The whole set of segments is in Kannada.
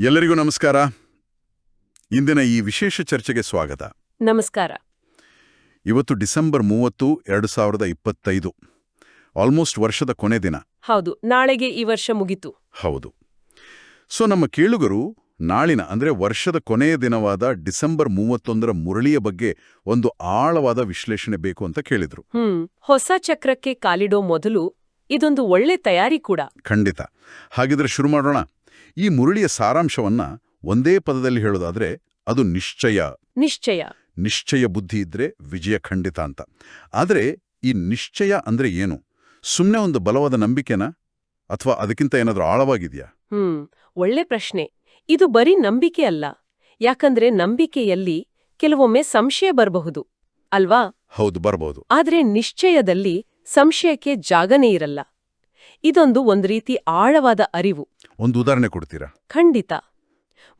ಎಲ್ಲರಿಗೂ ನಮಸ್ಕಾರ. ಇಂದಿನ ಈ ವಿಶೇಷ ಚರ್ಚೆಗೆ ಸ್ವಾಗತ. ನಮಸ್ಕಾರ. ಇವತ್ತು ಡಿಸೆಂಬರ್ ಮೂವತ್ತು ಎರಡು ಸಾವಿರದ ಇಪ್ಪತ್ತೈದು. ಆಲ್ಮೋಸ್ಟ್ ವರ್ಷದ ಕೊನೆ ದಿನ. ಹೌದು ನಾಳೆಗೆ ಈ ವರ್ಷ ಮುಗಿತು. ಹೌದು. ಸೊ ನಮ್ಮ ಕೇಳುಗರು ನಾಳಿನ ಅಂದ್ರೆ ವರ್ಷದ ಕೊನೆಯ ದಿನವಾದ ಡಿಸೆಂಬರ್ ಮೂವತ್ತೊಂದರ ಮುರಳಿಯ ಬಗ್ಗೆ ಒಂದು ಆಳವಾದ ವಿಶ್ಲೇಷಣೆ ಬೇಕು ಅಂತ ಕೇಳಿದ್ರು. ಹೊಸ ಚಕ್ರಕ್ಕೆ ಕಾಲಿಡೋ ಮೊದಲು ಇದೊಂದು ಒಳ್ಳೆ ತಯಾರಿ ಕೂಡ. ಖಂಡಿತ. ಹಾಗಿದ್ರೆ ಶುರು ಮಾಡೋಣ. ಈ ಮುರುಳಿಯ ಸಾರಾಂಶವನ್ನ ಒಂದೇ ಪದದಲ್ಲಿ ಹೇಳೋದಾದ್ರೆ ಅದು ನಿಶ್ಚಯ. ನಿಶ್ಚಯ. ನಿಶ್ಚಯ ಬುದ್ಧಿ ಇದ್ರೆ ವಿಜಯ ಖಂಡಿತ ಅಂತ. ಆದರೆ ಈ ನಿಶ್ಚಯ ಅಂದ್ರೆ ಏನು? ಸುಮ್ಮನೆ ಒಂದು ಬಲವಾದ ನಂಬಿಕೆನಾ? ಅಥವಾ ಅದಕ್ಕಿಂತ ಏನಾದ್ರೂ ಆಳವಾಗಿದೆಯಾ? ಹ್ಮ್ ಒಳ್ಳೆ ಪ್ರಶ್ನೆ. ಇದು ಬರೀ ನಂಬಿಕೆ ಅಲ್ಲ. ಯಾಕಂದ್ರೆ ನಂಬಿಕೆಯಲ್ಲಿ ಕೆಲವೊಮ್ಮೆ ಸಂಶಯ ಬರಬಹುದು. ಅಲ್ವಾ? ಹೌದು ಬರಬಹುದು. ಆದ್ರೆ ನಿಶ್ಚಯದಲ್ಲಿ ಸಂಶಯಕ್ಕೆ ಜಾಗನೇ ಇರಲ್ಲ. ಇದೊಂದು ಒಂದು ರೀತಿ ಆಳವಾದ ಅರಿವು. ಒಂದು ಉದಾಹರಣೆ ಕೊಡ್ತೀರಾ? ಖಂಡಿತ.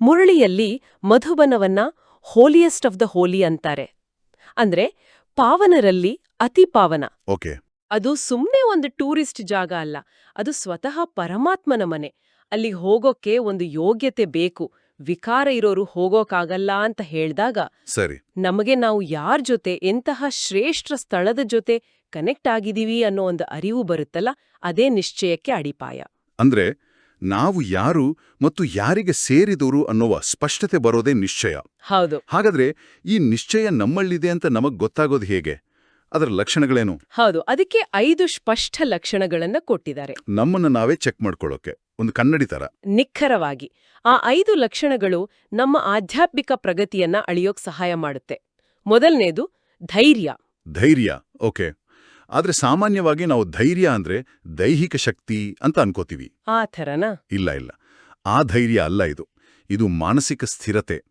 ಮುರಳಿಯಲ್ಲಿ ಮಧುಬನವನ್ನ ಹೋಲಿಯೆಸ್ಟ್ ಆಫ್ ದ ಹೋಲಿ ಅಂತಾರೆ. ಅಂದ್ರೆ ಪಾವನರಲ್ಲಿ ಅತಿ ಪಾವನ. ಓಕೆ. ಅದು ಸುಮ್ಮನೆ ಒಂದು ಟೂರಿಸ್ಟ್ ಜಾಗ ಅಲ್ಲ ಅದು ಸ್ವತಃ ಪರಮಾತ್ಮನ ಮನೆ. ಅಲ್ಲಿ ಹೋಗೋಕೆ ಒಂದು ಯೋಗ್ಯತೆ ಬೇಕು ವಿಕಾರ ಇರೋರು ಹೋಗೋಕಾಗಲ್ಲ ಅಂತ ಹೇಳ್ದಾಗ ಸರಿ. ನಮಗೆ ನಾವು ಯಾರ್ ಜೊತೆ ಎಂತಹ ಶ್ರೇಷ್ಠ ಸ್ಥಳದ ಜೊತೆ ಕನೆಕ್ಟ್ ಆಗಿದೀವಿ ಅನ್ನೋ ಒಂದು ಅರಿವು ಬರುತ್ತಲ್ಲ ಅದೇ ನಿಶ್ಚಯಕ್ಕೆ ಅಡಿಪಾಯ. ಅಂದ್ರೆ ನಾವು ಯಾರು ಮತ್ತು ಯಾರಿಗೆ ಸೇರಿದವರು ಅನ್ನುವ ಸ್ಪಷ್ಟತೆ ಬರೋದೇ ನಿಶ್ಚಯ. ಹೌದು. ಹಾಗಾದ್ರೆ ಈ ನಿಶ್ಚಯ ನಮ್ಮಲ್ಲಿದೆ ಅಂತ ನಮಗ್ ಗೊತ್ತಾಗೋದು ಹೇಗೆ? ಅದರ ಲಕ್ಷಣಗಳೇನು? ಹೌದು ಅದಕ್ಕೆ ಐದು ಸ್ಪಷ್ಟ ಲಕ್ಷಣಗಳನ್ನ ಕೊಟ್ಟಿದ್ದಾರೆ. ನಮ್ಮನ್ನ ನಾವೇ ಚೆಕ್ ಮಾಡ್ಕೊಳ್ಳೋಕೆ ಒಂದು ಕನ್ನಡಿ ತರ. ನಿಖರವಾಗಿ ಆ ಐದು ಲಕ್ಷಣಗಳು ನಮ್ಮ ಆಧ್ಯಾತ್ಮಿಕ ಪ್ರಗತಿಯನ್ನ ಅಳಿಯೋಕ್ ಸಹಾಯ ಮಾಡುತ್ತೆ. ಮೊದಲನೇದು ಧೈರ್ಯ. ಧೈರ್ಯ ಓಕೆ. ಆದ್ರೆ ಸಾಮಾನ್ಯವಾಗಿ ನಾವು ಧೈರ್ಯ ಅಂದ್ರೆ ದೈಹಿಕ ಶಕ್ತಿ ಅಂತ ಅನ್ಕೋತೀವಿ. ಆ ಥರನ? ಇಲ್ಲ ಇಲ್ಲ. ಆ ಧೈರ್ಯ ಅಲ್ಲ ಇದು. ಇದು ಮಾನಸಿಕ ಸ್ಥಿರತೆ.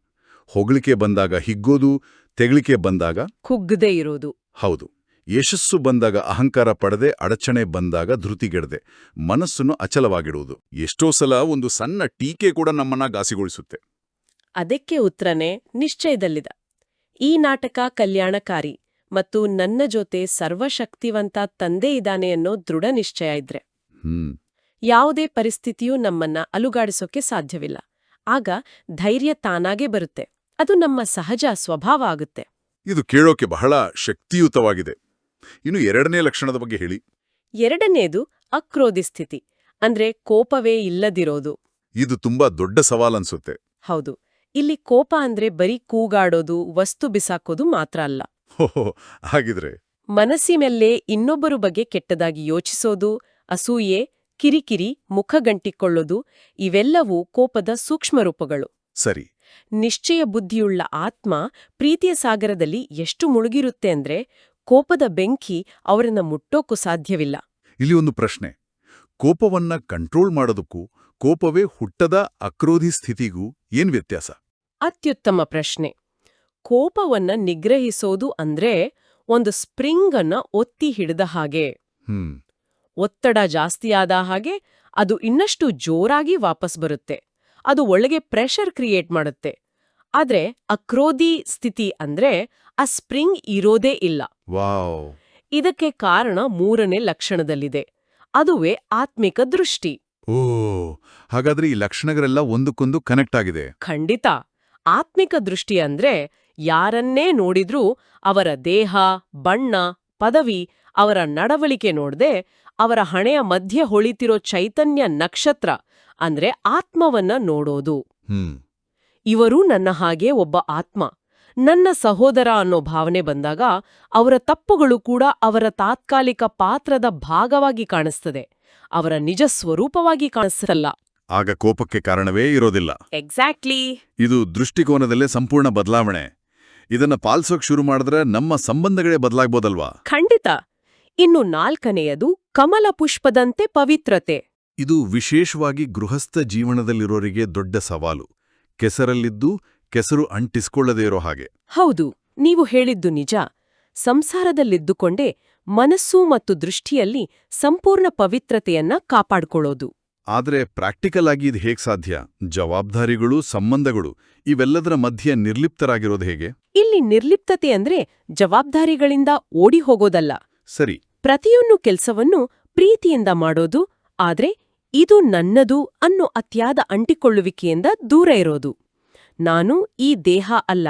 ಹೊಗಳಿಕೆ ಬಂದಾಗ ಹಿಗ್ಗೋದು ತೆಗಳಿಕೆ ಬಂದಾಗ ಕುಗ್ಗದೇ ಇರೋದು. ಹೌದು. ಯಶಸ್ಸು ಬಂದಾಗ ಅಹಂಕಾರ ಪಡದೆ ಅಡಚಣೆ ಬಂದಾಗ ಧೃತಿಗೆಡದೆ. ಮನಸ್ಸನ್ನು ಅಚಲವಾಗಿಡುವುದು. ಎಷ್ಟೋ ಸಲ ಒಂದು ಸಣ್ಣ ಟೀಕೆ ಕೂಡ ನಮ್ಮನ್ನ ಗಾಸಿಗೊಳಿಸುತ್ತೆ ಅದಕ್ಕೆ ಉತ್ತರನೇ ನಿಶ್ಚಯದಲ್ಲಿದ. ಈ ನಾಟಕ ಕಲ್ಯಾಣಕಾರಿ. ಮತ್ತು ನನ್ನ ಜೊತೆ ಸರ್ವಶಕ್ತಿವಂತ ತಂದೆ ಇದ್ದಾನೆ ಅನ್ನೋ ದೃಢ ನಿಶ್ಚಯ ಇದ್ರೆ. ಯಾವುದೇ ಪರಿಸ್ಥಿತಿಯೂ ನಮ್ಮನ್ನ ಅಲುಗಾಡಿಸೋಕೆ ಸಾಧ್ಯವಿಲ್ಲ. ಆಗ ಧೈರ್ಯ ತಾನಾಗೇ ಬರುತ್ತೆ. ಅದು ನಮ್ಮ ಸಹಜ ಸ್ವಭಾವ ಆಗುತ್ತೆ. ಇದು ಕೇಳೋಕೆ ಬಹಳ ಶಕ್ತಿಯುತವಾಗಿದೆ. ಇನ್ನು ಎರಡನೇ ಲಕ್ಷಣದ ಬಗ್ಗೆ ಹೇಳಿ. ಎರಡನೇದು ಅಕ್ರೋಧಿ ಸ್ಥಿತಿ ಅಂದ್ರೆ ಕೋಪವೇ ಇಲ್ಲದಿರೋದು. ಇದು ತುಂಬಾ ದೊಡ್ಡ ಸವಾಲನ್ಸುತ್ತೆ ಹೌದು. ಇಲ್ಲಿ ಕೋಪ ಅಂದ್ರೆ ಬರೀ ಕೂಗಾಡೋದು ವಸ್ತು ಬಿಸಾಕೋದು ಮಾತ್ರ ಅಲ್ಲ. ಹೋಹೋ ಹಾಗಿದ್ರೆ. ಮನಸ್ಸಿನಲ್ಲೇ ಇನ್ನೊಬ್ಬರು ಬಗ್ಗೆ ಕೆಟ್ಟದಾಗಿ ಯೋಚಿಸೋದು ಅಸೂಯೆ ಕಿರಿಕಿರಿ ಮುಖಗಂಟಿಕೊಳ್ಳೋದು ಇವೆಲ್ಲವೂ ಕೋಪದ ಸೂಕ್ಷ್ಮ ರೂಪಗಳು ಸರಿ. ನಿಶ್ಚಯ ಬುದ್ಧಿಯುಳ್ಳ ಆತ್ಮ ಪ್ರೀತಿಯ ಸಾಗರದಲ್ಲಿ ಎಷ್ಟು ಮುಳುಗಿರುತ್ತೆ ಅಂದ್ರೆ ಕೋಪದ ಬೆಂಕಿ ಅವರನ್ನ ಮುಟ್ಟೋಕು ಸಾಧ್ಯವಿಲ್ಲ. ಇಲ್ಲಿ ಒಂದು ಪ್ರಶ್ನೆ. ಕೋಪವನ್ನ ಕಂಟ್ರೋಲ್ ಮಾಡೋದಕ್ಕೂ ಕೋಪವೇ ಹುಟ್ಟದ ಅಕ್ರೋಧಿ ಸ್ಥಿತಿಗೂ ಏನ್ ವ್ಯತ್ಯಾಸ? ಅತ್ಯುತ್ತಮ ಪ್ರಶ್ನೆ. ಕೋಪವನ್ನ ನಿಗ್ರಹಿಸೋದು ಅಂದ್ರೆ ಒಂದು ಸ್ಪ್ರಿಂಗ್ ಅನ್ನ ಒತ್ತಿ ಹಿಡಿದ ಹಾಗೆ. ಒತ್ತಡ ಜಾಸ್ತಿಯಾದ ಹಾಗೆ ಅದು ಇನ್ನಷ್ಟು ಜೋರಾಗಿ ವಾಪಸ್ ಬರುತ್ತೆ. ಅದು ಒಳಗೆ ಪ್ರೆಷರ್ ಕ್ರಿಯೇಟ್ ಮಾಡುತ್ತೆ. ಆದ್ರೆ ಅಕ್ರೋಧಿ ಸ್ಥಿತಿ ಅಂದ್ರೆ ಆ ಸ್ಪ್ರಿಂಗ್ ಇರೋದೇ ಇಲ್ಲ. ಇದಕ್ಕೆ ಕಾರಣ ಮೂರನೇ ಲಕ್ಷಣದಲ್ಲಿದೆ. ಅದುವೇ ಆತ್ಮಿಕ ದೃಷ್ಟಿ. ಓ ಹಾಗಾದ್ರೆ ಈ ಲಕ್ಷಣಗಳೆಲ್ಲ ಒಂದಕ್ಕೊಂದು ಕನೆಕ್ಟ್ ಆಗಿದೆ. ಖಂಡಿತ. ಆತ್ಮಿಕ ದೃಷ್ಟಿ ಅಂದ್ರೆ ಯಾರನ್ನೇ ನೋಡಿದ್ರೂ ಅವರ ದೇಹ ಬಣ್ಣ ಪದವಿ ಅವರ ನಡವಳಿಕೆ ನೋಡದೆ ಅವರ ಹಣೆಯ ಮಧ್ಯೆ ಹೊಳಿತಿರೋ ಚೈತನ್ಯ ನಕ್ಷತ್ರ ಅಂದ್ರೆ ಆತ್ಮವನ್ನ ನೋಡೋದು. ಇವರು ನನ್ನ ಹಾಗೆ ಒಬ್ಬ ಆತ್ಮ. ನನ್ನ ಸಹೋದರ ಅನ್ನೋ ಭಾವನೆ ಬಂದಾಗ ಅವರ ತಪ್ಪುಗಳು ಕೂಡ ಅವರ ತಾತ್ಕಾಲಿಕ ಪಾತ್ರದ ಭಾಗವಾಗಿ ಕಾಣಿಸ್ತದೆ. ಅವರ ನಿಜ ಸ್ವರೂಪವಾಗಿ ಕಾಣಿಸಲ್ಲ. ಆಗ ಕೋಪಕ್ಕೆ ಕಾರಣವೇ ಇರೋದಿಲ್ಲ. ಎಕ್ಸಾಕ್ಟ್ಲಿ ಇದು ದೃಷ್ಟಿಕೋನದಲ್ಲೇ ಸಂಪೂರ್ಣ ಬದಲಾವಣೆ. ಇದನ್ನ ಪಾಲಿಸೋಕ್ ಶುರು ಮಾಡಿದ್ರೆ ನಮ್ಮ ಸಂಬಂಧಗಳೇ ಬದಲಾಗ್ಬೋದಲ್ವಾ? ಖಂಡಿತ. ಇನ್ನು ನಾಲ್ಕನೆಯದು ಕಮಲ ಪುಷ್ಪದಂತೆ ಪವಿತ್ರತೆ. ಇದು ವಿಶೇಷವಾಗಿ ಗೃಹಸ್ಥ ಜೀವನದಲ್ಲಿರೋರಿಗೆ ದೊಡ್ಡ ಸವಾಲು. ಕೆಸರಲ್ಲಿದ್ದು ಕೆಸರು ಅಂಟಿಸ್ಕೊಳ್ಳದೇ ಇರೋ ಹಾಗೆ. ಹೌದು ನೀವು ಹೇಳಿದ್ದು ನಿಜ. ಸಂಸಾರದಲ್ಲಿದ್ದುಕೊಂಡೇ ಮನಸ್ಸು ಮತ್ತು ದೃಷ್ಟಿಯಲ್ಲಿ ಸಂಪೂರ್ಣ ಪವಿತ್ರತೆಯನ್ನ ಕಾಪಾಡಿಕೊಳ್ಳೋದು. ಆದರೆ ಪ್ರಾಕ್ಟಿಕಲ್ ಆಗಿ ಇದು ಹೇಗೆ ಸಾಧ್ಯ? ಜವಾಬ್ದಾರಿಗಳು ಸಂಬಂಧಗಳು ಇವೆಲ್ಲದರ ಮಧ್ಯೆ ನಿರ್ಲಿಪ್ತರಾಗಿರೋದು ಹೇಗೆ? ಇಲ್ಲಿ ನಿರ್ಲಿಪ್ತತೆ ಅಂದ್ರೆ ಜವಾಬ್ದಾರಿಗಳಿಂದ ಓಡಿ ಹೋಗೋದಲ್ಲ ಸರಿ. ಪ್ರತಿಯೊಂದು ಕೆಲ್ಸವನ್ನು ಪ್ರೀತಿಯಿಂದ ಮಾಡೋದು ಆದ್ರೆ ಇದು ನನ್ನದು ಅನ್ನೋ ಅತ್ಯಾದ ಅಂಟಿಕೊಳ್ಳುವಿಕೆಯಿಂದ ದೂರ ಇರೋದು. ನಾನು ಈ ದೇಹ ಅಲ್ಲ.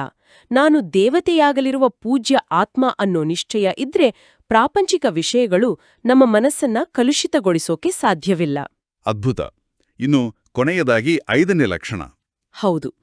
ನಾನು ದೇವತೆಯಾಗಲಿರುವ ಪೂಜ್ಯ ಆತ್ಮ ಅನ್ನೋ ನಿಶ್ಚಯ ಇದ್ರೆ ಪ್ರಾಪಂಚಿಕ ವಿಷಯಗಳು ನಮ್ಮ ಮನಸ್ಸನ್ನ ಕಲುಷಿತಗೊಳಿಸೋಕೆ ಸಾಧ್ಯವಿಲ್ಲ. ಅದ್ಭುತ. ಇನ್ನು ಕೊನೆಯದಾಗಿ ಐದನೇ ಲಕ್ಷಣ. ಹೌದು.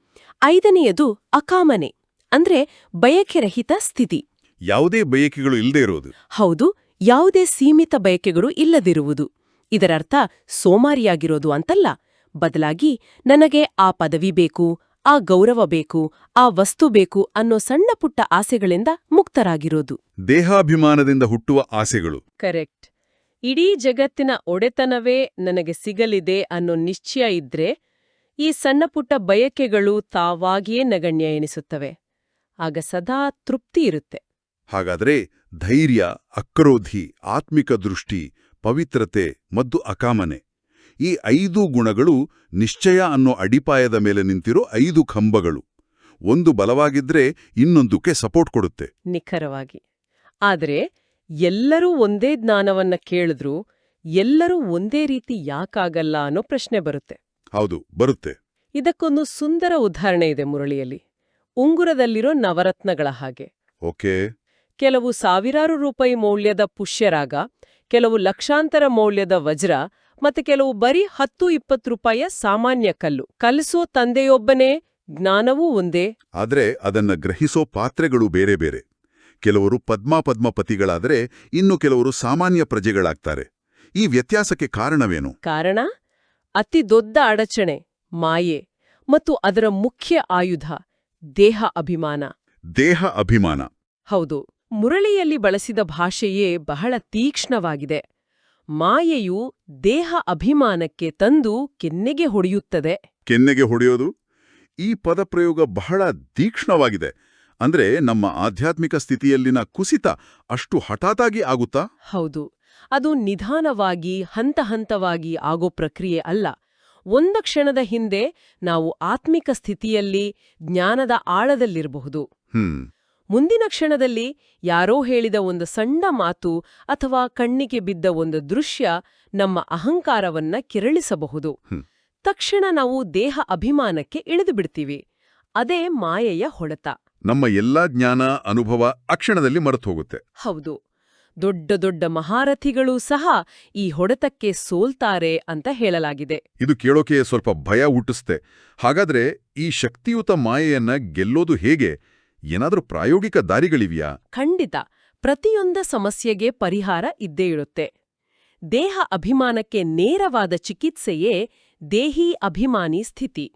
ಐದನೆಯದು ಅಕಾಮನೆ. ಅಂದ್ರೆ ಬಯಕೆ ರಹಿತ ಸ್ಥಿತಿ. ಯಾವುದೇ ಬಯಕೆಗಳು ಇಲ್ಲದೆ ಇರೋದು ಹೌದು ಯಾವುದೇ ಸೀಮಿತ ಬಯಕೆಗಳು ಇಲ್ಲದಿರುವುದು. ಇದರರ್ಥ ಸೋಮಾರಿಯಾಗಿರೋದು ಅಂತಲ್ಲ. ಬದಲಾಗಿ ನನಗೆ ಆ ಪದವಿ ಬೇಕು ಆ ಗೌರವ ಬೇಕು ಆ ವಸ್ತು ಬೇಕು ಅನ್ನೋ ಸಣ್ಣ ಪುಟ್ಟ ಆಸೆಗಳಿಂದ ಮುಕ್ತರಾಗಿರೋದು. ದೇಹಾಭಿಮಾನದಿಂದ ಹುಟ್ಟುವ ಆಸೆಗಳು. ಕರೆಕ್ಟ್. ಇಡೀ ಜಗತ್ತಿನ ಒಡೆತನವೇ ನನಗೆ ಸಿಗಲಿದೆ ಅನ್ನೋ ನಿಶ್ಚಯ ಇದ್ರೆ ಈ ಸಣ್ಣ ಪುಟ್ಟ ಬಯಕೆಗಳು ತಾವಾಗಿಯೇ ನಗಣ್ಯ ಎನಿಸುತ್ತವೆ. ಆಗ ಸದಾ ತೃಪ್ತಿ ಇರುತ್ತೆ. ಹಾಗಾದ್ರೆ ಧೈರ್ಯ ಅಕ್ರೋಧಿ ಆತ್ಮಿಕ ದೃಷ್ಟಿ ಪವಿತ್ರತೆ ಮತ್ತು ಅಕಾಮನೆ. ಈ ಐದು ಗುಣಗಳು ನಿಶ್ಚಯ ಅನ್ನೋ ಅಡಿಪಾಯದ ಮೇಲೆ ನಿಂತಿರೋ ಐದು ಕಂಬಗಳು ಒಂದು ಬಲವಾಗಿದ್ರೆ ಇನ್ನೊಂದಕ್ಕೆ ಸಪೋರ್ಟ್ ಕೊಡುತ್ತೆ. ನಿಖರವಾಗಿ. ಆದರೆ ಎಲ್ಲರೂ ಒಂದೇ ಜ್ಞಾನವನ್ನ ಕೇಳಿದ್ರೂ ಎಲ್ಲರೂ ಒಂದೇ ರೀತಿ ಯಾಕಾಗಲ್ಲ ಅನ್ನೋ ಪ್ರಶ್ನೆ ಬರುತ್ತೆ. ಹೌದು ಬರುತ್ತೆ. ಇದಕ್ಕೊಂದು ಸುಂದರ ಉದಾಹರಣೆ ಇದೆ ಮುರಳಿಯಲ್ಲಿ. ಉಂಗುರದಲ್ಲಿರೋ ನವರತ್ನಗಳ ಹಾಗೆ. ಓಕೆ. ಕೆಲವು ಸಾವಿರಾರು ರೂಪಾಯಿ ಮೌಲ್ಯದ ಪುಷ್ಯರಾಗ ಕೆಲವು ಲಕ್ಷಾಂತರ ಮೌಲ್ಯದ ವಜ್ರ ಮತ್ತೆ ಕೆಲವು ಬರೀ ಹತ್ತು ಇಪ್ಪತ್ತು ರೂಪಾಯಿಯ ಸಾಮಾನ್ಯ ಕಲ್ಲು. ಕಲಿಸೋ ತಂದೆಯೊಬ್ಬನೇ ಜ್ಞಾನವೂ ಒಂದೇ. ಆದರೆ ಅದನ್ನ ಗ್ರಹಿಸೋ ಪಾತ್ರೆಗಳು ಬೇರೆ ಬೇರೆ. ಕೆಲವರು ಪದ್ಮಾಪದ್ಮಪತಿಗಳಾದರೆ ಇನ್ನು ಕೆಲವರು ಸಾಮಾನ್ಯ ಪ್ರಜೆಗಳಾಗ್ತಾರೆ. ಈ ವ್ಯತ್ಯಾಸಕ್ಕೆ ಕಾರಣವೇನು? ಕಾರಣ? ಅತಿ ದೊಡ್ಡ ಅಡಚಣೆ ಮಾಯೆ ಮತ್ತು ಅದರ ಮುಖ್ಯ ಆಯುಧ ದೇಹ ಅಭಿಮಾನ. ದೇಹ ಅಭಿಮಾನ. ಹೌದು ಮುರಳಿಯಲ್ಲಿ ಬಳಸಿದ ಭಾಷೆಯೇ ಬಹಳ ತೀಕ್ಷ್ಣವಾಗಿದೆ. ಮಾಯೆಯು ದೇಹ ಅಭಿಮಾನಕ್ಕೆ ತಂದು ಕೆನ್ನೆಗೆ ಹೊಡೆಯುತ್ತದೆ. ಕೆನ್ನೆಗೆ ಹೊಡೆಯೋದು? ಈ ಪದಪ್ರಯೋಗ ಬಹಳ ತೀಕ್ಷ್ಣವಾಗಿದೆ. ಅಂದ್ರೆ ನಮ್ಮ ಆಧ್ಯಾತ್ಮಿಕ ಸ್ಥಿತಿಯಲ್ಲಿನ ಕುಸಿತ ಅಷ್ಟು ಹಠಾತಾಗಿ ಆಗುತ್ತಾ? ಹೌದು ಅದು ನಿಧಾನವಾಗಿ ಹಂತ ಹಂತವಾಗಿ ಆಗೋ ಪ್ರಕ್ರಿಯೆ ಅಲ್ಲ. ಒಂದು ಕ್ಷಣದ ಹಿಂದೆ ನಾವು ಆತ್ಮಿಕ ಸ್ಥಿತಿಯಲ್ಲಿ ಜ್ಞಾನದ ಆಳದಲ್ಲಿರಬಹುದು. ಮುಂದಿನ ಕ್ಷಣದಲ್ಲಿ ಯಾರೋ ಹೇಳಿದ ಒಂದು ಸಣ್ಣ ಮಾತು ಅಥವಾ ಕಣ್ಣಿಗೆ ಬಿದ್ದ ಒಂದು ದೃಶ್ಯ ನಮ್ಮ ಅಹಂಕಾರವನ್ನ ಕೆರಳಿಸಬಹುದು. ತಕ್ಷಣ ನಾವು ದೇಹ ಅಭಿಮಾನಕ್ಕೆ ಇಳಿದು ಬಿಡ್ತೀವಿ. ಅದೇ ಮಾಯೆಯ ಹೊಡೆತ. ನಮ್ಮ ಎಲ್ಲಾ ಜ್ಞಾನ ಅನುಭವ ಅಕ್ಷಣದಲ್ಲಿ ಮರೆತು ಹೋಗುತ್ತೆ ಹೌದು. ದೊಡ್ಡ ದೊಡ್ಡ ಮಹಾರಥಿಗಳೂ ಸಹ ಈ ಹೊಡೆತಕ್ಕೆ ಸೋಲ್ತಾರೆ ಅಂತ ಹೇಳಲಾಗಿದೆ. ಇದು ಕೇಳೋಕೆ ಸ್ವಲ್ಪ ಭಯ ಹುಟ್ಟಿಸ್ತೆ ಹಾಗಾದ್ರೆ ಈ ಶಕ್ತಿಯುತ ಮಾಯೆಯನ್ನ ಗೆಲ್ಲೋದು ಹೇಗೆ? ಏನಾದರೂ ಪ್ರಾಯೋಗಿಕ ದಾರಿಗಳಿವೆಯಾ? ಖಂಡಿತ. ಪ್ರತಿಯೊಂದ ಸಮಸ್ಯೆಗೆ ಪರಿಹಾರ ಇದ್ದೇ ಇರುತ್ತೆ. ದೇಹ ಅಭಿಮಾನಕ್ಕೆ ನೇರವಾದ ಚಿಕಿತ್ಸೆಯೇ ದೇಹಿ ಅಭಿಮಾನಿ ಸ್ಥಿತಿ.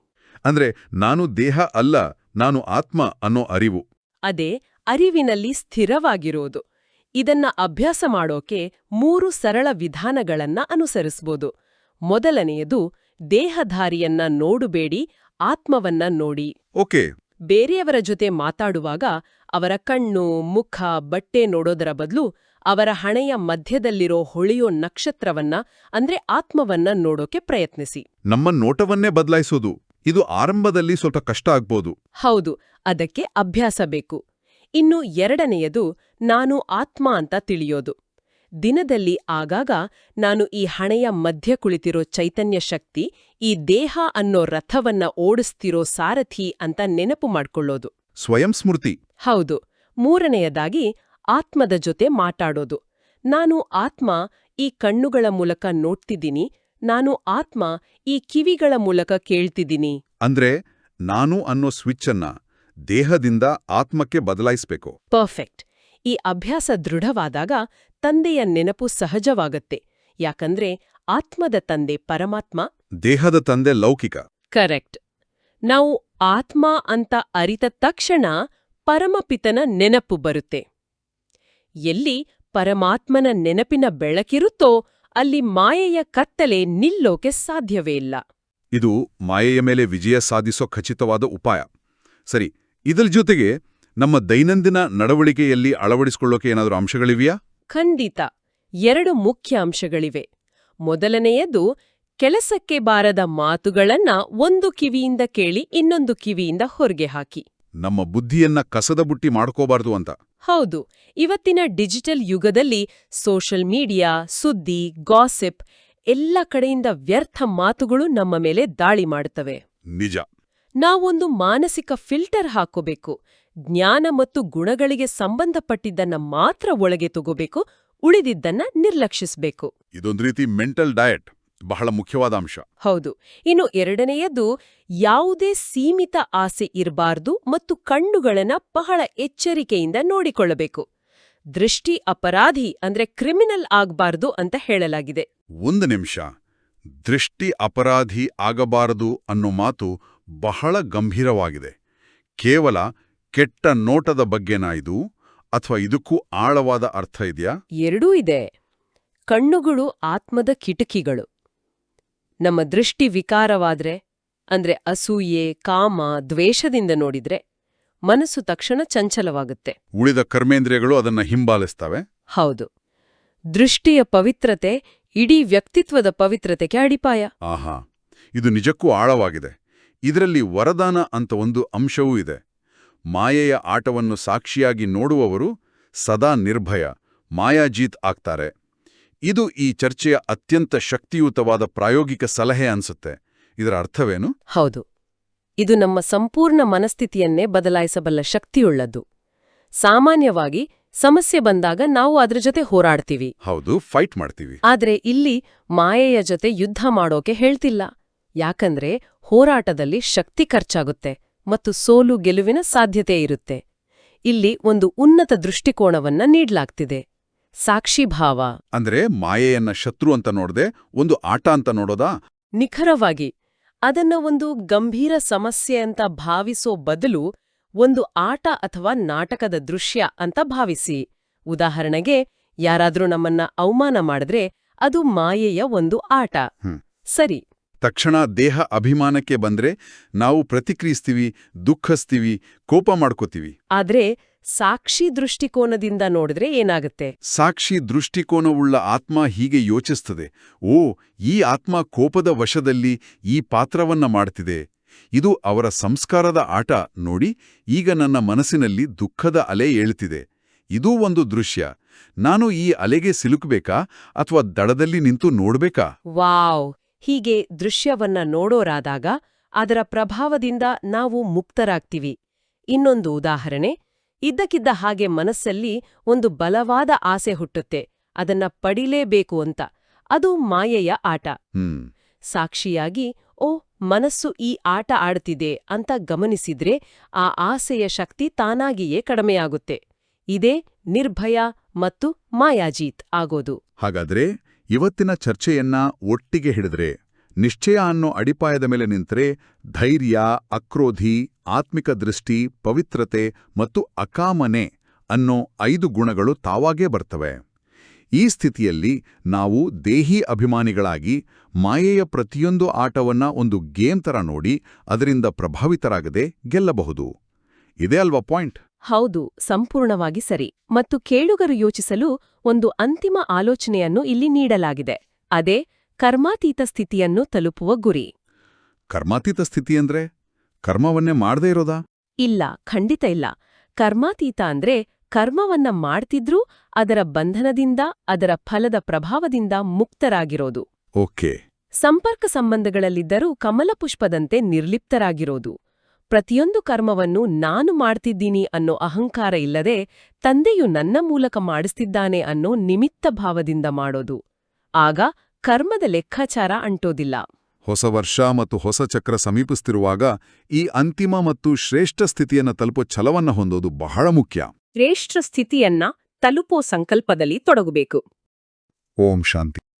ಅಂದ್ರೆ ನಾನು ದೇಹ ಅಲ್ಲ ನಾನು ಆತ್ಮ ಅನ್ನೋ ಅರಿವು. ಅದೇ ಅರಿವಿನಲ್ಲಿ ಸ್ಥಿರವಾಗಿರೋದು. ಇದನ್ನ ಅಭ್ಯಾಸ ಮಾಡೋಕೆ ಮೂರು ಸರಳ ವಿಧಾನಗಳನ್ನ ಅನುಸರಿಸ್ಬೋದು. ಮೊದಲನೆಯದು ದೇಹಧಾರಿಯನ್ನ ನೋಡುಬೇಡಿ ಆತ್ಮವನ್ನ ನೋಡಿ. ಓಕೆ. ಬೇರೆಯವರ ಜೊತೆ ಮಾತಾಡುವಾಗ ಅವರ ಕಣ್ಣು ಮುಖ ಬಟ್ಟೆ ನೋಡೋದರ ಬದಲು ಅವರ ಹಣೆಯ ಮಧ್ಯದಲ್ಲಿರೋ ಹೊಳೆಯೋ ನಕ್ಷತ್ರವನ್ನ ಅಂದ್ರೆ ಆತ್ಮವನ್ನ ನೋಡೋಕೆ ಪ್ರಯತ್ನಿಸಿ. ನಮ್ಮ ನೋಟವನ್ನೇ ಬದಲಾಯಿಸೋದು. ಇದು ಆರಂಭದಲ್ಲಿ ಸ್ವಲ್ಪ ಕಷ್ಟ ಆಗ್ಬೋದು. ಹೌದು ಅದಕ್ಕೆ ಅಭ್ಯಾಸ ಬೇಕು. ಇನ್ನು ಎರಡನೆಯದು ನಾನು ಆತ್ಮ ಅಂತ ತಿಳಿಯೋದು. ದಿನದಲ್ಲಿ ಆಗಾಗ ನಾನು ಈ ಹಣೆಯ ಮಧ್ಯ ಕುಳಿತಿರೋ ಚೈತನ್ಯ ಶಕ್ತಿ ಈ ದೇಹ ಅನ್ನೋ ರಥವನ್ನ ಓಡಿಸ್ತಿರೋ ಸಾರಥಿ ಅಂತ ನೆನಪು ಮಾಡ್ಕೊಳ್ಳೋದು. ಸ್ವಯಂ ಸ್ಮೃತಿ. ಹೌದು ಮೂರನೆಯದಾಗಿ ಆತ್ಮದ ಜೊತೆ ಮಾತಾಡೋದು. ನಾನು ಆತ್ಮ ಈ ಕಣ್ಣುಗಳ ಮೂಲಕ ನೋಡ್ತಿದ್ದೀನಿ ನಾನು ಆತ್ಮ ಈ ಕಿವಿಗಳ ಮೂಲಕ ಕೇಳ್ತಿದ್ದೀನಿ. ಅಂದ್ರೆ ನಾನು ಅನ್ನೋ ಸ್ವಿಚ್ ಅನ್ನ ದೇಹದಿಂದ ಆತ್ಮಕ್ಕೆ ಬದಲಾಯಿಸಬೇಕು. ಪರ್ಫೆಕ್ಟ್. ಈ ಅಭ್ಯಾಸ ದೃಢವಾದಾಗ ತಂದೆಯ ನೆನಪು ಸಹಜವಾಗತ್ತೆ. ಯಾಕಂದ್ರೆ ಆತ್ಮದ ತಂದೆ ಪರಮಾತ್ಮ. ದೇಹದ ತಂದೆ ಲೌಕಿಕ. ಕರೆಕ್ಟ್. ನಾವು ಆತ್ಮ ಅಂತ ಅರಿತ ತಕ್ಷಣ ಪರಮಪಿತನ ನೆನಪು ಬರುತ್ತೆ. ಎಲ್ಲಿ ಪರಮಾತ್ಮನ ನೆನಪಿನ ಬೆಳಕಿರುತ್ತೋ ಅಲ್ಲಿ ಮಾಯೆಯ ಕತ್ತಲೆ ನಿಲ್ಲೋಕೆ ಸಾಧ್ಯವೇ ಇಲ್ಲ. ಇದು ಮಾಯೆಯ ಮೇಲೆ ವಿಜಯ ಸಾಧಿಸೋ ಖಚಿತವಾದ ಉಪಾಯ. ಸರಿ ಇದರ ಜೊತೆಗೆ ನಮ್ಮ ದೈನಂದಿನ ನಡವಳಿಕೆಯಲ್ಲಿ ಅಳವಡಿಸಿಕೊಳ್ಳೋಕೆ ಏನಾದರೂ ಅಂಶಗಳಿವೆಯಾ? ಖಂಡಿತ. ಎರಡು ಮುಖ್ಯ ಅಂಶಗಳಿವೆ. ಮೊದಲನೆಯದು ಕೆಲಸಕ್ಕೆ ಬಾರದ ಮಾತುಗಳನ್ನ ಒಂದು ಕಿವಿಯಿಂದ ಕೇಳಿ ಇನ್ನೊಂದು ಕಿವಿಯಿಂದ ಹೊರಗೆ ಹಾಕಿ. ನಮ್ಮ ಬುದ್ಧಿಯನ್ನ ಕಸದ ಬುಟ್ಟಿ ಮಾಡ್ಕೋಬಾರ್ದು ಅಂತ. ಹೌದು. ಇವತ್ತಿನ ಡಿಜಿಟಲ್ ಯುಗದಲ್ಲಿ ಸೋಷಲ್ ಮೀಡಿಯಾ ಸುದ್ದಿ ಗಾಸಿಪ್ ಎಲ್ಲ ಕಡೆಯಿಂದ ವ್ಯರ್ಥ ಮಾತುಗಳು ನಮ್ಮ ಮೇಲೆ ದಾಳಿ ಮಾಡುತ್ತವೆ ನಿಜ. ನಾವೊಂದು ಮಾನಸಿಕ ಫಿಲ್ಟರ್ ಹಾಕೋಬೇಕು. ಜ್ಞಾನ ಮತ್ತು ಗುಣಗಳಿಗೆ ಸಂಬಂಧಪಟ್ಟಿದ್ದನ್ನ ಮಾತ್ರ ಒಳಗೆ ತಗೋಬೇಕು ಉಳಿದಿದ್ದನ್ನ ನಿರ್ಲಕ್ಷಿಸಬೇಕು. ಇದೊಂದು ರೀತಿ ಮೆಂಟಲ್ ಡಯಟ್ ಬಹಳ ಮುಖ್ಯವಾದ ಅಂಶ. ಹೌದು. ಇನ್ನು ಎರಡನೆಯದು ಯಾವುದೇ ಸೀಮಿತ ಆಸೆ ಇರಬಾರ್ದು ಮತ್ತು ಕಣ್ಣುಗಳನ್ನ ಬಹಳ ಎಚ್ಚರಿಕೆಯಿಂದ ನೋಡಿಕೊಳ್ಳಬೇಕು. ದೃಷ್ಟಿ ಅಪರಾಧಿ ಅಂದ್ರೆ ಕ್ರಿಮಿನಲ್ ಆಗ್ಬಾರ್ದು ಅಂತ ಹೇಳಲಾಗಿದೆ. ಒಂದು ನಿಮಿಷ. ದೃಷ್ಟಿ ಅಪರಾಧಿ ಆಗಬಾರದು ಅನ್ನೋ ಮಾತು ಬಹಳ ಗಂಭೀರವಾಗಿದೆ. ಕೇವಲ ಕೆಟ್ಟ ನೋಟದ ಬಗ್ಗೆನಾ ಇದು? ಅಥವಾ ಇದಕ್ಕೂ ಆಳವಾದ ಅರ್ಥ ಇದೆಯಾ? ಎರಡೂ ಇದೆ. ಕಣ್ಣುಗಳು ಆತ್ಮದ ಕಿಟಕಿಗಳು. ನಮ್ಮ ದೃಷ್ಟಿ ವಿಕಾರವಾದ್ರೆ ಅಂದ್ರೆ ಅಸೂಯೆ ಕಾಮ ದ್ವೇಷದಿಂದ ನೋಡಿದ್ರೆ ಮನಸ್ಸು ತಕ್ಷಣ ಚಂಚಲವಾಗುತ್ತೆ. ಉಳಿದ ಕರ್ಮೇಂದ್ರಿಯಗಳು ಅದನ್ನ ಹಿಂಬಾಲಿಸ್ತವೆ? ಹೌದು. ದೃಷ್ಟಿಯ ಪವಿತ್ರತೆ ಇಡೀ ವ್ಯಕ್ತಿತ್ವದ ಪವಿತ್ರತೆಗೆ ಅಡಿಪಾಯ. ಆಹಾ. ಇದು ನಿಜಕ್ಕೂ ಆಳವಾಗಿದೆ. ಇದರಲ್ಲಿ ವರದಾನ ಅಂತ ಒಂದು ಅಂಶವೂ ಇದೆ. ಮಾಯೆಯ ಆಟವನ್ನು ಸಾಕ್ಷಿಯಾಗಿ ನೋಡುವವರು ಸದಾ ನಿರ್ಭಯ ಮಾಯಾಜೀತ್ ಆಗ್ತಾರೆ. ಇದು ಈ ಚರ್ಚೆಯ ಅತ್ಯಂತ ಶಕ್ತಿಯುತವಾದ ಪ್ರಾಯೋಗಿಕ ಸಲಹೆ ಅನ್ಸುತ್ತೆ. ಇದರ ಅರ್ಥವೇನು? ಹೌದು. ಇದು ನಮ್ಮ ಸಂಪೂರ್ಣ ಮನಸ್ಥಿತಿಯನ್ನೇ ಬದಲಾಯಿಸಬಲ್ಲ ಶಕ್ತಿಯುಳ್ಳದ್ದು. ಸಾಮಾನ್ಯವಾಗಿ ಸಮಸ್ಯೆ ಬಂದಾಗ ನಾವು ಅದ್ರ ಜೊತೆ ಹೋರಾಡ್ತೀವಿ. ಹೌದು ಫೈಟ್ ಮಾಡ್ತೀವಿ. ಆದ್ರೆ ಇಲ್ಲಿ ಮಾಯೆಯ ಜೊತೆ ಯುದ್ಧ ಮಾಡೋಕೆ ಹೇಳ್ತಿಲ್ಲ. ಯಾಕಂದ್ರೆ ಹೋರಾಟದಲ್ಲಿ ಶಕ್ತಿ ಖರ್ಚಾಗುತ್ತೆ ಮತ್ತು ಸೋಲು ಗೆಲುವಿನ ಸಾಧ್ಯತೆ ಇರುತ್ತೆ. ಇಲ್ಲಿ ಒಂದು ಉನ್ನತ ದೃಷ್ಟಿಕೋನವನ್ನ ನೀಡಲಾಗ್ತಿದೆ. ಸಾಕ್ಷಿಭಾವ ಅಂದ್ರೆ ಮಾಯೆಯನ್ನ ಶತ್ರು ಅಂತ ನೋಡದೆ ಒಂದು ಆಟ ಅಂತ ನೋಡೋದಾ? ನಿಖರವಾಗಿ ಅದನ್ನ ಒಂದು ಗಂಭೀರ ಸಮಸ್ಯೆ ಅಂತ ಭಾವಿಸೋ ಬದಲು ಒಂದು ಆಟ ಅಥವಾ ನಾಟಕದ ದೃಶ್ಯ ಅಂತ ಭಾವಿಸಿ. ಉದಾಹರಣೆಗೆ ಯಾರಾದ್ರೂ ನಮ್ಮನ್ನ ಅವಮಾನ ಮಾಡಿದ್ರೆ ಅದು ಮಾಯೆಯ ಒಂದು ಆಟ. ಹ್ಮ್. ಸರಿ ತಕ್ಷಣ ದೇಹ ಅಭಿಮಾನಕ್ಕೆ ಬಂದ್ರೆ ನಾವು ಪ್ರತಿಕ್ರಿಯಿಸ್ತೀವಿ ದುಃಖಸ್ತೀವಿ ಕೋಪ ಮಾಡ್ಕೋತೀವಿ. ಆದ್ರೆ ಸಾಕ್ಷಿ ದೃಷ್ಟಿಕೋನದಿಂದ ನೋಡಿದ್ರೆ ಏನಾಗುತ್ತೆ? ಸಾಕ್ಷಿ ದೃಷ್ಟಿಕೋನವುಳ್ಳ ಆತ್ಮ ಹೀಗೆ ಯೋಚಿಸ್ತದೆ ಓ ಈ ಆತ್ಮ ಕೋಪದ ವಶದಲ್ಲಿ ಈ ಪಾತ್ರವನ್ನ ಮಾಡ್ತಿದೆ. ಇದು ಅವರ ಸಂಸ್ಕಾರದ ಆಟ ನೋಡಿ ಈಗ ನನ್ನ ಮನಸ್ಸಿನಲ್ಲಿ ದುಃಖದ ಅಲೆ ಏಳ್ತಿದೆ. ಇದೂ ಒಂದು ದೃಶ್ಯ. ನಾನು ಈ ಅಲೆಗೆ ಸಿಲುಕಬೇಕಾ ಅಥವಾ ದಡದಲ್ಲಿ ನಿಂತು ನೋಡ್ಬೇಕಾ? ವಾವ್! ಹೀಗೆ ದೃಶ್ಯವನ್ನ ನೋಡೋರಾದಾಗ ಅದರ ಪ್ರಭಾವದಿಂದ ನಾವು ಮುಕ್ತರಾಗ್ತೀವಿ. ಇನ್ನೊಂದು ಉದಾಹರಣೆ ಇದ್ದಕ್ಕಿದ್ದ ಹಾಗೆ ಮನಸ್ಸಲ್ಲಿ ಒಂದು ಬಲವಾದ ಆಸೆ ಹುಟ್ಟುತ್ತೆ ಅದನ್ನ ಪಡಿಲೇಬೇಕು ಅಂತ. ಅದು ಮಾಯೆಯ ಆಟ. ಸಾಕ್ಷಿಯಾಗಿ ಓ ಮನಸ್ಸು ಈ ಆಟ ಆಡ್ತಿದೆ ಅಂತ ಗಮನಿಸಿದ್ರೆ ಆ ಆಸೆಯ ಶಕ್ತಿ ತಾನಾಗಿಯೇ ಕಡಿಮೆಯಾಗುತ್ತೆ. ಇದೇ ನಿರ್ಭಯ ಮತ್ತು ಮಾಯಾಜೀತ್ ಆಗೋದು. ಹಾಗಾದ್ರೆ ಇವತ್ತಿನ ಚರ್ಚೆಯನ್ನ ಒಟ್ಟಿಗೆ ಹಿಡಿದ್ರೆ, ನಿಶ್ಚಯ ಅನ್ನೋ ಅಡಿಪಾಯದ ಮೇಲೆ ನಿಂತರೆ ಧೈರ್ಯ, ಅಕ್ರೋಧಿ, ಆತ್ಮಿಕ ದೃಷ್ಟಿ, ಪವಿತ್ರತೆ ಮತ್ತು ಅಕಾಮನೆ ಅನ್ನೋ ಐದು ಗುಣಗಳು ತಾವಾಗೇ ಬರ್ತವೆ. ಈ ಸ್ಥಿತಿಯಲ್ಲಿ ನಾವು ದೇಹಿ ಅಭಿಮಾನಿಗಳಾಗಿ ಮಾಯೆಯ ಪ್ರತಿಯೊಂದು ಆಟವನ್ನ ಒಂದು ಗೇಮ್ ತರ ನೋಡಿ ಅದರಿಂದ ಪ್ರಭಾವಿತರಾಗದೆ ಗೆಲ್ಲಬಹುದು. ಇದೇ ಅಲ್ವಾ ಪಾಯಿಂಟ್? ಹೌದು ಸಂಪೂರ್ಣವಾಗಿ ಸರಿ. ಮತ್ತು ಕೇಳುಗರು ಯೋಚಿಸಲು ಒಂದು ಅಂತಿಮ ಆಲೋಚನೆಯನ್ನು ಇಲ್ಲಿ ನೀಡಲಾಗಿದೆ. ಅದೇ ಕರ್ಮಾತೀತ ಸ್ಥಿತಿಯನ್ನು ತಲುಪುವ ಗುರಿ. ಕರ್ಮಾತೀತ ಸ್ಥಿತಿ ಅಂದ್ರೆ? ಕರ್ಮವನ್ನೇ ಮಾಡದೇ ಇರೋದಾ? ಇಲ್ಲ ಖಂಡಿತ ಇಲ್ಲ. ಕರ್ಮಾತೀತ ಅಂದ್ರೆ ಕರ್ಮವನ್ನ ಮಾಡ್ತಿದ್ರೂ ಅದರ ಬಂಧನದಿಂದ ಅದರ ಫಲದ ಪ್ರಭಾವದಿಂದ ಮುಕ್ತರಾಗಿರೋದು. ಓಕೆ. ಸಂಪರ್ಕ ಸಂಬಂಧಗಳಲ್ಲಿದ್ದರೂ ಕಮಲಪುಷ್ಪದಂತೆ ನಿರ್ಲಿಪ್ತರಾಗಿರೋದು. ಪ್ರತಿಯೊಂದು ಕರ್ಮವನ್ನು ನಾನು ಮಾಡ್ತಿದ್ದೀನಿ ಅನ್ನೋ ಅಹಂಕಾರ ಇಲ್ಲದೆ ತಂದೆಯು ನನ್ನ ಮೂಲಕ ಮಾಡಿಸ್ತಿದ್ದಾನೆ ಅನ್ನೋ ನಿಮಿತ್ತ ಭಾವದಿಂದ ಮಾಡೋದು. ಆಗ ಕರ್ಮದ ಲೆಕ್ಕಾಚಾರ ಅಂಟೋದಿಲ್ಲ. ಹೊಸ ವರ್ಷ ಮತ್ತು ಹೊಸ ಚಕ್ರ ಸಮೀಪಿಸ್ತಿರುವಾಗ ಈ ಅಂತಿಮ ಮತ್ತು ಶ್ರೇಷ್ಠ ಸ್ಥಿತಿಯನ್ನ ತಲುಪೋ ಛಲವನ್ನ ಹೊಂದೋದು ಬಹಳ ಮುಖ್ಯ. ಶ್ರೇಷ್ಠ ಸ್ಥಿತಿಯನ್ನ ತಲುಪೋ ಸಂಕಲ್ಪದಲ್ಲಿ ತೊಡಗಬೇಕು. ಓಂ ಶಾಂತಿ.